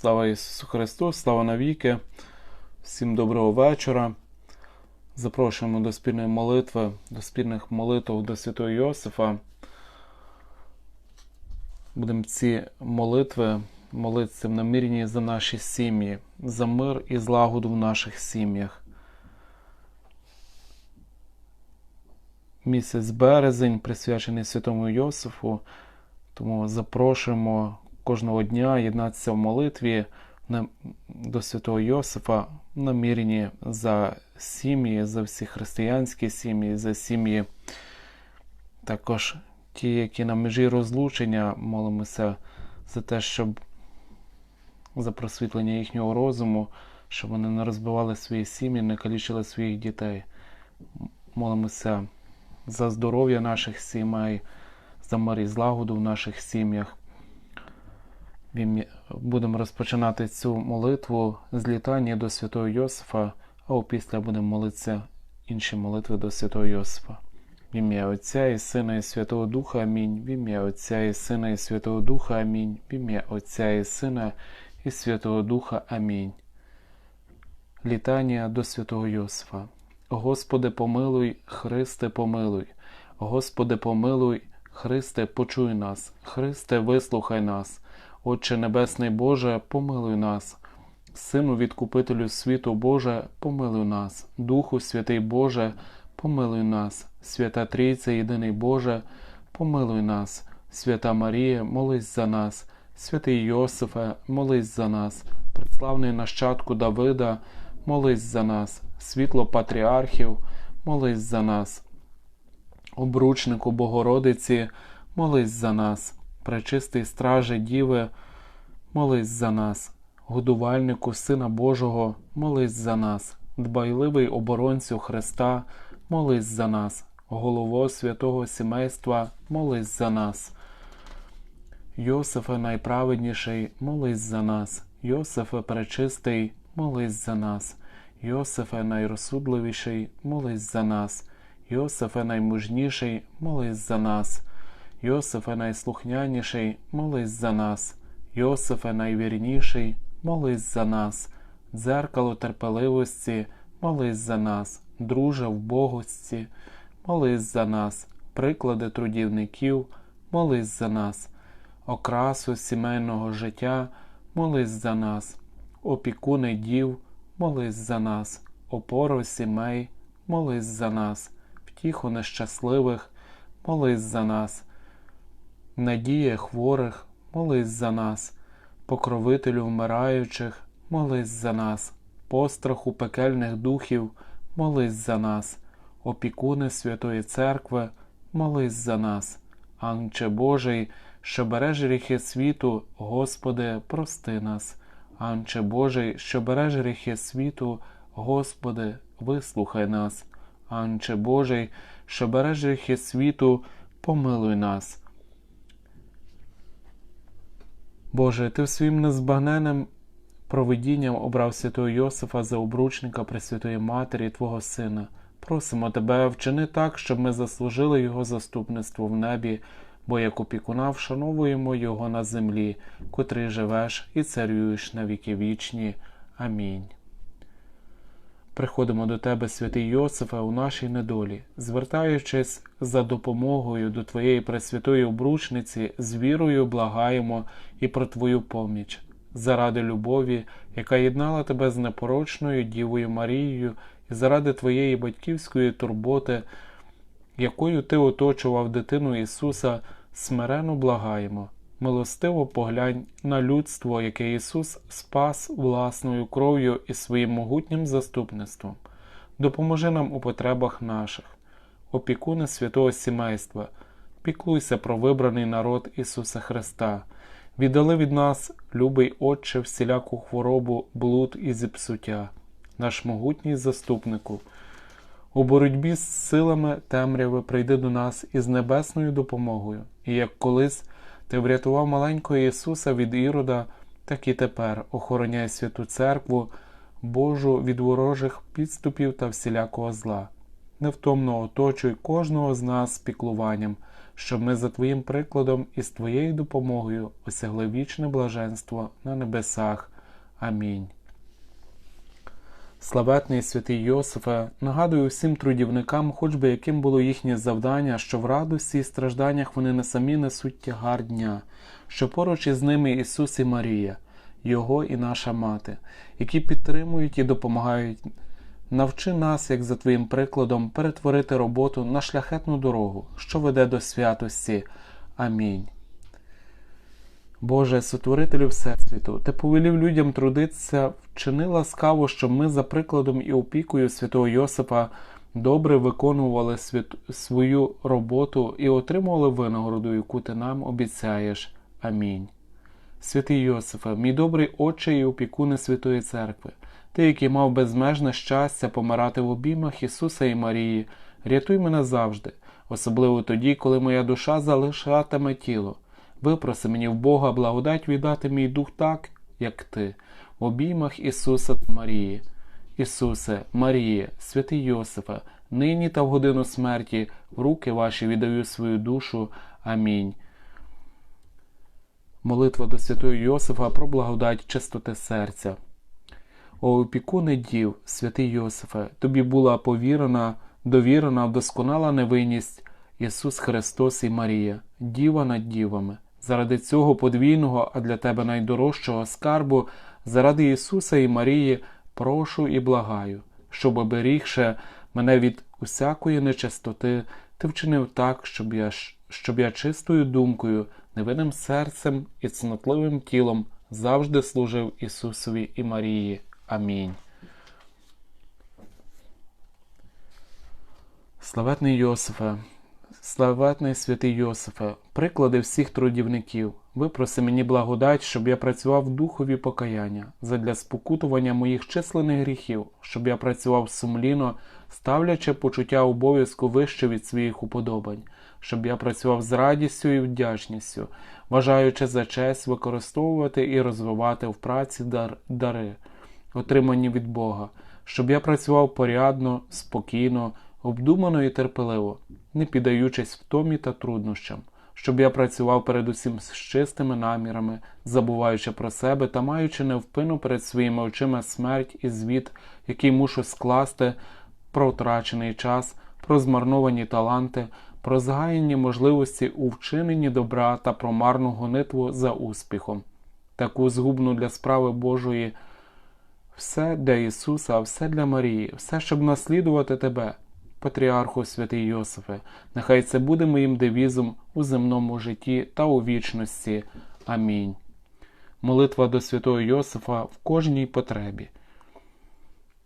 Слава Ісусу Христу, слава навіки. Всім доброго вечора. Запрошуємо до спільної молитви, до спільних молитв до Святого Йосифа. Будемо ці молитви молитися в наміренні за наші сім'ї, за мир і злагоду в наших сім'ях. Місяць березень присвячений Святому Йосифу, тому запрошуємо кожного дня єднатися в молитві до Святого Йосифа в наміренні за сім'ї, за всі християнські сім'ї, за сім'ї, також ті, які на межі розлучення, молимося за те, щоб за просвітлення їхнього розуму, щоб вони не розбивали свої сім'ї, не калічили своїх дітей. Молимося за здоров'я наших сімей, за мир і злагоду в наших сім'ях. Будемо розпочинати цю молитву з літання до святого Йосифа, а опісля будемо молитися інші молитви до святого Йосифа. В ім'я Отця і Сина і Святого Духа Амінь. В ім'я Отця і Сина і Святого Духа Амінь. В ім'я Отця і Сина і Святого Духа Амінь. Літання до святого Йосифа. Господи, помилуй, Христе, помилуй. Господи, помилуй, Христе, почуй нас. Христе, вислухай нас. Отче Небесний Боже, помилуй нас. Сину відкупителю світу Боже, помилуй нас. Духу Святий Боже, помилуй нас. Свята Трійця, єдиний Боже, помилуй нас. Свята Марія, молись за нас. Святий Йосифе, молись за нас. Преславний нащадку Давида, молись за нас. Світло патріархів, молись за нас. Обручнику Богородиці, молись за нас. Пречистий страже Діви, молись за нас. Годувальнику Сина Божого, молись за нас. Дбайливий оборонцю Христа, молись за нас. Голово святого сімейства, молись за нас. Йосифе найправедніший, молись за нас. Йосифе пречистий, молись за нас. Йосифе найрозсудливіший, молись за нас. Йосифе наймужніший, молись за нас. Йосифе найслухняніший, молись за нас. Йосифе найвірніший, молись за нас. Дзеркало терпеливості, молись за нас. Друже в богості, молись за нас. Приклади трудівників, молись за нас. Окрасу сімейного життя, молись за нас. Опікуни дів, молись за нас. Опору сімей, молись за нас. Втіху нещасливих, молись за нас. Надія хворих, молись за нас, покровителю вмираючих, молись за нас, постраху пекельних духів, молись за нас, опікуни Святої Церкви, молись за нас, Анче Божий, що береш гріхи світу, Господи, прости нас, Анче Божий, що береш гріхи світу, Господи, вислухай нас, Анче Божий, що береш гріхи світу, помилуй нас. Боже, Ти своїм незбагненним провидінням обрав святого Йосифа за обручника Пресвятої Матері Твого Сина. Просимо Тебе, вчини так, щоб ми заслужили Його заступництво в небі, бо як опікуна вшановуємо Його на землі, котрий живеш і царюєш на віки вічні. Амінь. Приходимо до Тебе, святий Йосифе, у нашій недолі, звертаючись за допомогою до Твоєї Пресвятої обручниці, з вірою благаємо і про Твою поміч, заради любові, яка єднала Тебе з непорочною Дівою Марією, і заради Твоєї батьківської турботи, якою Ти оточував дитину Ісуса, смирено благаємо. Милостиво поглянь на людство, яке Ісус спас власною кров'ю і своїм могутнім заступництвом. Допоможи нам у потребах наших, опікуни святого сімейства, піклуйся про вибраний народ Ісуса Христа, віддали від нас, любий Отче, всіляку хворобу, блуд і зіпсуття, наш могутній заступнику. У боротьбі з силами темряви прийди до нас із небесною допомогою, і як колись ти врятував маленького Ісуса від Ірода, так і тепер охороняй святу церкву, Божу від ворожих підступів та всілякого зла. Невтомно оточуй кожного з нас піклуванням, щоб ми за Твоїм прикладом і з Твоєю допомогою осягли вічне блаженство на небесах. Амінь. Славетний святий Йосифе, нагадую всім трудівникам, хоч би яким було їхнє завдання, що в радості і стражданнях вони не самі несуть тягар дня, що поруч із ними Ісус і Марія, Його і наша мати, які підтримують і допомагають. Навчи нас, як за Твоїм прикладом, перетворити роботу на шляхетну дорогу, що веде до святості. Амінь. Боже, сотворителю Всесвіту, Ти повелів людям трудитися, вчини ласкаво, щоб ми за прикладом і опікою святого Йосипа добре виконували свят... свою роботу і отримували винагороду, яку ти нам обіцяєш. Амінь. Святий Йосифе, мій добрий Отче і опікуне Святої Церкви, Ти, який мав безмежне щастя помирати в обіймах Ісуса і Марії, рятуй мене завжди, особливо тоді, коли моя душа залишатиме тіло. Випроси мені в Бога благодать віддати мій дух так, як ти, в обіймах Ісуса та Марії. Ісусе, Маріє, святий Йосифе, нині та в годину смерті в руки ваші віддаю свою душу. Амінь. Молитва до святого Йосифа про благодать чистоти серця. О опікуне дів, святий Йосифе, тобі була повірена, довірена вдосконала невинність Ісус Христос і Марія, Діва над дівами. Заради цього подвійного, а для тебе найдорожчого скарбу, заради Ісуса і Марії, прошу і благаю, щоб оберігши мене від усякої нечистоти, ти вчинив так, щоб я, щоб я чистою думкою, невинним серцем і цнотливим тілом завжди служив Ісусові і Марії. Амінь. Славетний Йосифе, славетний святий Йосифе, приклади всіх трудівників, випроси мені благодать, щоб я працював в духові покаяння, задля спокутування моїх численних гріхів, щоб я працював сумлінно, ставлячи почуття обов'язку вище від своїх уподобань, щоб я працював з радістю і вдячністю, вважаючи за честь використовувати і розвивати в праці дар, дари, отримані від Бога, щоб я працював порядно, спокійно, обдумано і терпеливо, не піддаючись втомі та труднощам, щоб я працював передусім з чистими намірами, забуваючи про себе та маючи невпину перед своїми очима смерть і звіт, який мушу скласти про втрачений час, про змарновані таланти, про згаяні можливості у вчиненні добра та про марну гонитву за успіхом, таку згубну для справи Божої. Все для Ісуса, все для Марії, все, щоб наслідувати Тебе, Патріарху Святий Йосифе, нехай це буде моїм девізом у земному житті та у вічності. Амінь. Молитва до святого Йосифа в кожній потребі.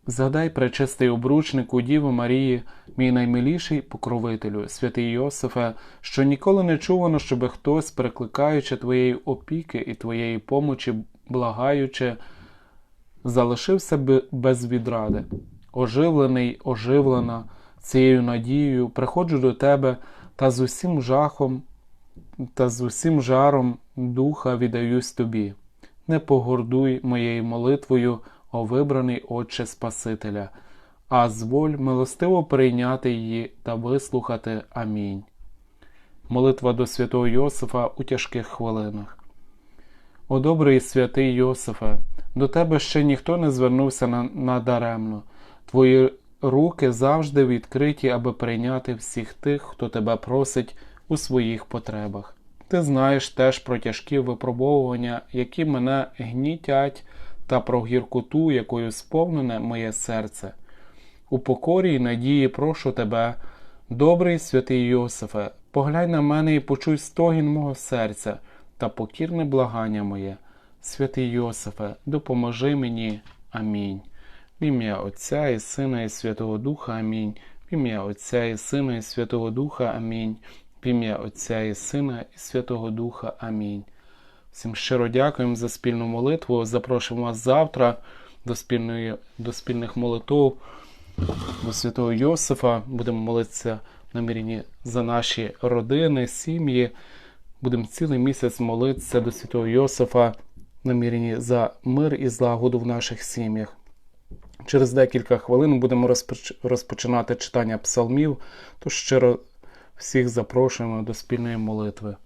Згадай, пречистий обручнику Діви Марії, мій наймиліший покровителю, святий Йосифе, що ніколи не чувано, щоби хтось, перекликаючи твоєї опіки і твоєї помочі, благаючи, залишився без відради. Оживлений, оживлена цією надією, приходжу до тебе та з усім жахом та з усім жаром духа віддаюсь тобі. Не погордуй моєю молитвою, о вибраний Отче Спасителя, а зволь милостиво прийняти її та вислухати. Амінь. Молитва до святого Йосифа у тяжких хвилинах. О добрий святий Йосифе, до тебе ще ніхто не звернувся надаремно. Твої руки завжди відкриті, аби прийняти всіх тих, хто тебе просить у своїх потребах. Ти знаєш теж про тяжкі випробовування, які мене гнітять, та про гіркоту, якою сповнене моє серце. У покорі й надії прошу тебе, добрий святий Йосифе, поглянь на мене і почуй стогін мого серця та покірне благання моє. Святий Йосифе, допоможи мені. Амінь. В ім'я Отця і Сина, і Святого Духа Амінь. В ім'я Отця і Сина, і Святого Духа Амінь. В ім'я Отця і Сина, і Святого Духа Амінь. Всім щиро дякуємо за спільну молитву. Запрошуємо вас завтра до спільної, до спільних молитв до святого Йосифа. Будемо молитися намірені за наші родини, сім'ї. Будемо цілий місяць молитися до святого Йосифа, намірені за мир і злагоду в наших сім'ях. Через декілька хвилин будемо розпочинати читання псалмів, тож щиро Всіх запрошуємо до спільної молитви.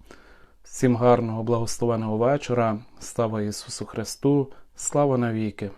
Всім гарного благословеного вечора. Слава Ісусу Христу, слава навіки!